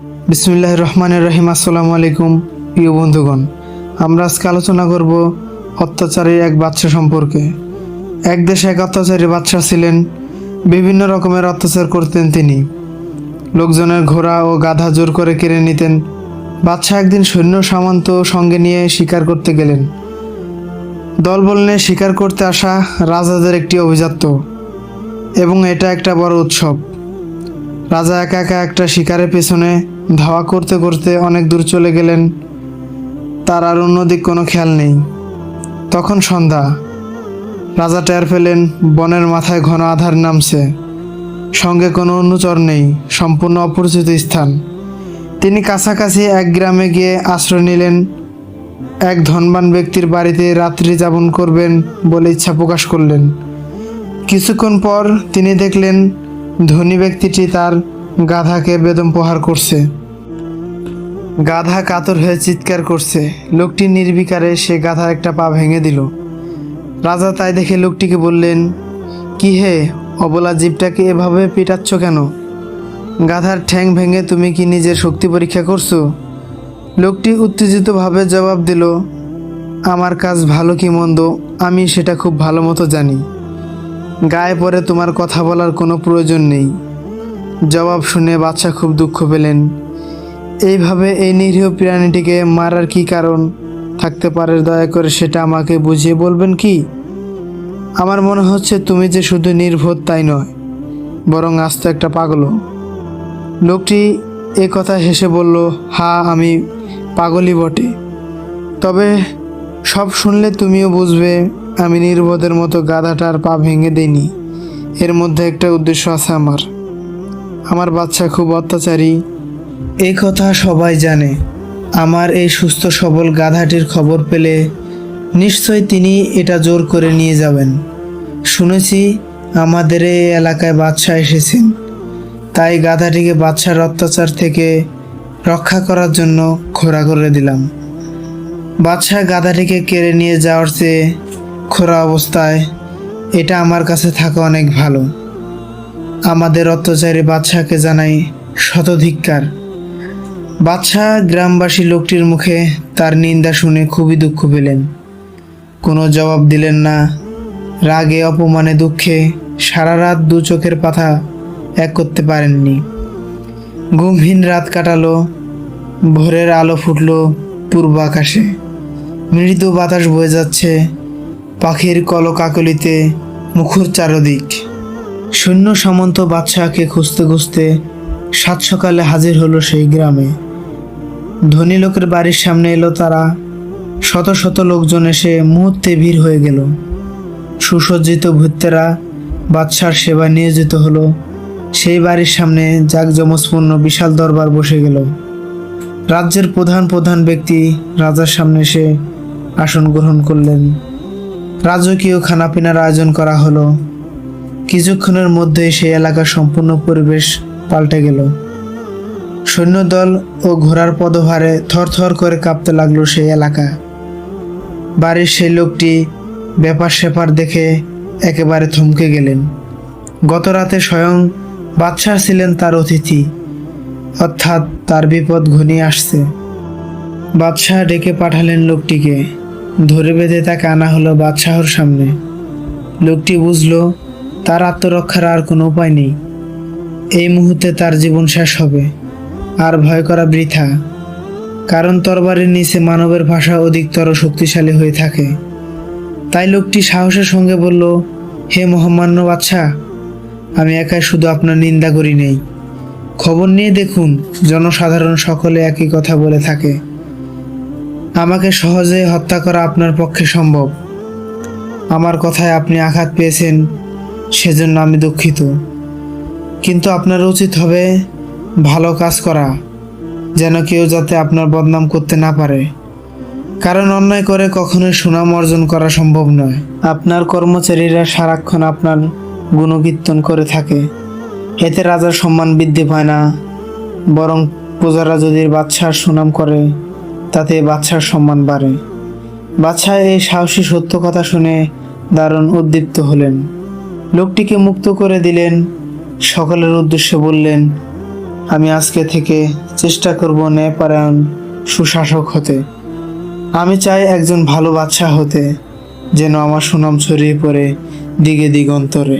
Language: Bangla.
বিসমুল্লাহ রহমানের রহিম। আসসালামু আলাইকুম, প্রিয় বন্ধুগণ। আমরা আজকে আলোচনা করব অত্যাচারী এক বাচ্চা সম্পর্কে। এক দেশে এক অত্যাচারী বাচ্চা ছিলেন, বিভিন্ন রকমের অত্যাচার করতেন তিনি। লোকজনের ঘোড়া ও গাধা জোর করে কেড়ে নিতেন। বাচ্চা একদিন সৈন্য সামন্ত সঙ্গে নিয়ে শিকার করতে গেলেন। দলবল নিয়ে শিকার করতে আসা রাজাদের একটি অভিজাত্য এবং এটা একটা বড় উৎসব। রাজা একা একা একটা শিকারের পেছনে ধাওয়া করতে করতে অনেক দূর চলে গেলেন। তার আর অন্যদিক কোনো খেয়াল নেই। তখন সন্ধ্যা। রাজা টের পেলেন বনের মাথায় ঘন আধার নামছে। সঙ্গে কোনো অনুচর নেই, সম্পূর্ণ অপরিচিত স্থান। তিনি কাছাকাছি এক গ্রামে গিয়ে আশ্রয় নিলেন। এক ধনবান ব্যক্তির বাড়িতে রাত্রি যাপন করবেন বলে ইচ্ছা প্রকাশ করলেন। কিছুক্ষণ পর তিনি দেখলেন ধনী ব্যক্তিটি তার গাধাকে বেদম প্রহার করছে। গাধা কাতর হয়ে চিৎকার করছে। লোকটি নির্বিকারে সে গাধার একটা পা ভেঙে দিল। রাজা তাই দেখে লোকটিকে বললেন, কি হে, অবলা জীবটাকে এভাবে পিটাচ্ছ কেন? গাধার ঠ্যাং ভেঙে তুমি কি নিজের শক্তি পরীক্ষা করছ? লোকটি উত্তেজিতভাবে জবাব দিল, আমার কাজ ভালো কি মন্দ, আমি সেটা খুব ভালো মতো জানি। গায়ে পরে তোমার কথা বলার কোনো প্রয়োজন নেই। জবাব শুনে বাচ্চা খুব দুঃখ পেলেন। এইভাবে এই নিরীহ প্রাণীটিকে মারার কি কারণ থাকতে পারে দয়া করে সেটা আমাকে বুঝিয়ে বলবেন কি? আমার মনে হচ্ছে তুমি যে শুধু নির্বোধ তাই নয়, বরং আস্ত একটা পাগলও। লোকটি এ কথা হেসে বলল, হা, আমি পাগলই বটে। তবে সব শুনলে তুমিও বুঝবে আমি নির্বোধের মতো গাধাটার পা ভেঙে দেইনি। এর মধ্যে একটা উদ্দেশ্য আছে আমার। আমার বাচ্চা খুব অত্যাচারী। এই কথা সবাই জানে। আমার এই সুস্থ সবল গাধাটির খবর পেলে নিশ্চয় তিনি এটা জোর করে নিয়ে যাবেন। শুনেছি আমাদের এই এলাকায় বাচ্চা এসেছেন। তাই গাধাটিকে বাচ্চার অত্যাচার থেকে রক্ষা করার জন্য খোরা করে দিলাম। বাদশা গাধাটিকে কেড়ে নিয়ে যাওয়ার চেয়ে খোরা অবস্থায় এটা আমার কাছে থাকা অনেক ভালো। আমাদের অত্যাচারী বাদশাকে জানাই শতধিক্কার। বাদশাহ গ্রামবাসী লোকটির মুখে তার নিন্দা শুনে খুবই দুঃখ পেলেন। কোনো জবাব দিলেন না। রাগে, অপমানে, দুঃখে সারা রাত দু চোখের পাথা এক করতে পারেননি। ঘুমহীন রাত কাটালো, ভোরের আলো ফুটল পূর্ব আকাশে মৃদু বাতাস বয়ে যাচ্ছে পাখির কলকাকলিতে মুখর চারদিক। শূন্য সামন্ত বাদশাহকে খুঁজতে খুঁজতে সাত সকালে হাজির হলো সেই গ্রামে। ধনী লোকের বাড়ির সামনে এলো তারা। শত শত লোকজন এসে মুহূর্তে ভিড় হয়ে গেল। সুসজ্জিত ভূতেরা বাদশার সেবায় নিয়োজিত হলো। সেই বাড়ির সামনে জাঁকজমজপূর্ণ বিশাল দরবার বসে গেল। রাজ্যের প্রধান প্রধান ব্যক্তি রাজার সামনে এসে আসন গ্রহণ করলেন। রাজকীয় খানাপিনার আয়োজন করা হলো। কিছুক্ষণের মধ্যেই সেই এলাকার সম্পূর্ণ পরিবেশ পাল্টে গেল। সৈন্যদল ও ঘোড়ার পদভারে থরথর করে কাঁপতে লাগল সেই এলাকা। বাড়ির সেই লোকটি ব্যাপার স্যাপার দেখে একেবারে থমকে গেলেন। গত রাতে স্বয়ং বাদশাহ ছিলেন তার অতিথি। অর্থাৎ তার বিপদ ঘনিয়ে আসছে। বাদশাহ ডেকে পাঠালেন লোকটিকে। ধরে বেঁধে তাকে আনা হলো বাদশাহর সামনে। লোকটি বুঝলো, তার আত্মরক্ষার আর কোনো উপায় নেই। এই মুহূর্তে তার জীবন শেষ হবে, আর ভয় করা বৃথা। কারণ তরবারের নিচে মানবের ভাষা অধিকতর শক্তিশালী হয়ে থাকে। তাই লোকটি সাহসের সঙ্গে বলল, হে মহামান্য বাচ্চা আমি একাই শুধু আপনার নিন্দা করি নেই। খবর নিয়ে দেখুন, জনসাধারণ সকলে একই কথা বলে থাকে। আমাকে সহজে হত্যা করা আপনার পক্ষে সম্ভব। আমার কথায় আপনি আঘাত পেয়েছেন, সেজন্য আমি দুঃখিত। কিন্তু আপনার উচিত হবে ভালো কাজ করা, যেন কেউ যাতে আপনার বদনাম করতে না পারে। কারণ অন্যায় করে কখনোই সুনাম অর্জন করা সম্ভব নয়। আপনার কর্মচারীরা সারাক্ষণ আপনার গুণকীর্তন করে থাকে। এতে রাজার সম্মান বৃদ্ধি পায় না, বরং প্রজারা যদি বাদশার সুনাম করে তাতে বাদশার সম্মান বাড়ে। বাদশাহ এই সাহসী সত্য কথা শুনে দারুণ উদ্দীপ্ত হলেন। লোকটিকে মুক্ত করে দিলেন, সকলের উদ্দেশ্যে বললেন, আমি আজকে থেকে চেষ্টা করব ন্যায়পরায়ণ সুশাসক হতে। আমি চাই একজন ভালো বাচ্চা হতে, যেন আমার সুনাম ছড়িয়ে পড়ে দিগে দিগন্তরে